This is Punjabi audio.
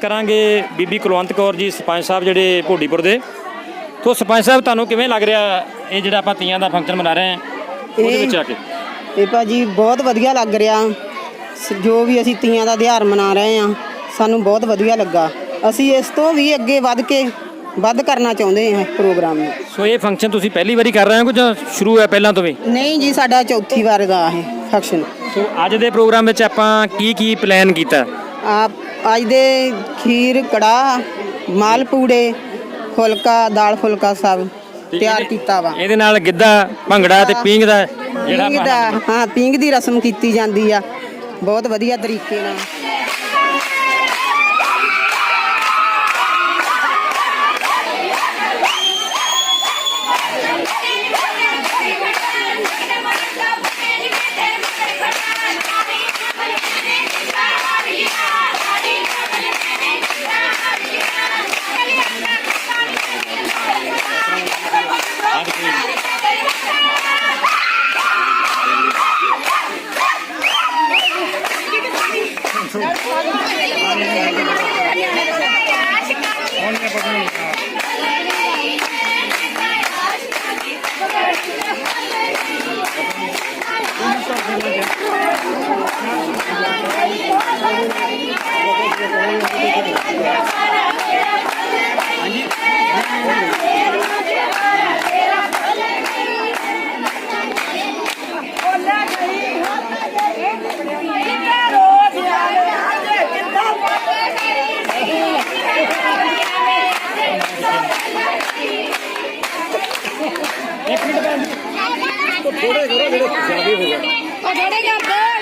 ਕਰਾਂਗੇ ਬੀਬੀ ਕੁਲਵੰਤ ਕੌਰ ਜੀ ਸਰਪੰਚ ਸਾਹਿਬ ਜਿਹੜੇ ਭੋਡੀਪੁਰ ਦੇ। ਤੋਂ ਸਰਪੰਚ ਸਾਹਿਬ ਤੁਹਾਨੂੰ ਕਿਵੇਂ ਲੱਗ ਰਿਹਾ ਇਹ ਜਿਹੜਾ ਆਪਾਂ ਤੀਆਂ ਦਾ ਫੰਕਸ਼ਨ ਮਨਾ ਰਹੇ ਹਾਂ ਉਹਦੇ ਵਿੱਚ ਆ ਕੇ? ਇਹ ਭਾਜੀ ਬਹੁਤ ਵਧੀਆ ਲੱਗ ਰਿਹਾ। ਜੋ ਵੀ ਅਸੀਂ ਤੀਆਂ ਦਾ ਤਿਉਹਾਰ ਮਨਾ ਰਹੇ ਹਾਂ ਸਾਨੂੰ ਬਹੁਤ ਵਧੀਆ ਲੱਗਾ। ਅਸੀਂ ਇਸ ਤੋਂ ਵੀ ਅੱਗੇ ਵੱਧ ਕੇ ਵੱਧ ਕਰਨਾ ਚਾਹੁੰਦੇ ਹਾਂ ਪ੍ਰੋਗਰਾਮ ਨੂੰ। ਸੋ ਇਹ ਫੰਕਸ਼ਨ ਤੁਸੀਂ ਪਹਿਲੀ ਵਾਰੀ ਕਰ ਰਹੇ ਹੋ ਜਾਂ ਸ਼ੁਰੂ ਹੈ ਪਹਿਲਾਂ ਤੋਂ ਵੀ? ਨਹੀਂ ਜੀ ਸਾਡਾ ਚੌਥੀ ਵਾਰ ਦਾ ਇਹ ਫੰਕਸ਼ਨ ਸੋ ਅੱਜ ਦੇ ਪ੍ਰੋਗਰਾਮ ਵਿੱਚ ਆਪਾਂ ਕੀ ਕੀ ਪਲਾਨ ਕੀਤਾ? ਆਪ ਅੱਜ ਦੇ ਖੀਰ ਕੜਾਹ ਮਾਲ ਪੂੜੇ ਫੁਲਕਾ ਦਾਲ ਫੁਲਕਾ ਸਭ ਤਿਆਰ ਕੀਤਾ ਵਾ। ਇਹਦੇ ਨਾਲ ਗਿੱਧਾ ਭੰਗੜਾ ਤੇ ਪੀਂਗ ਦਾ ਜਿਹੜਾ ਪੀਂਘ ਦਾ ਹਾਂ ਪੀਂਘ ਦੀ ਰਸਮ ਕੀਤੀ ਜਾਂਦੀ ਆ। ਬਹੁਤ ਵਧੀਆ ਤਰੀਕੇ ਨਾਲ। Thank you. ਉਹ ਥੋੜੇ ਕਰ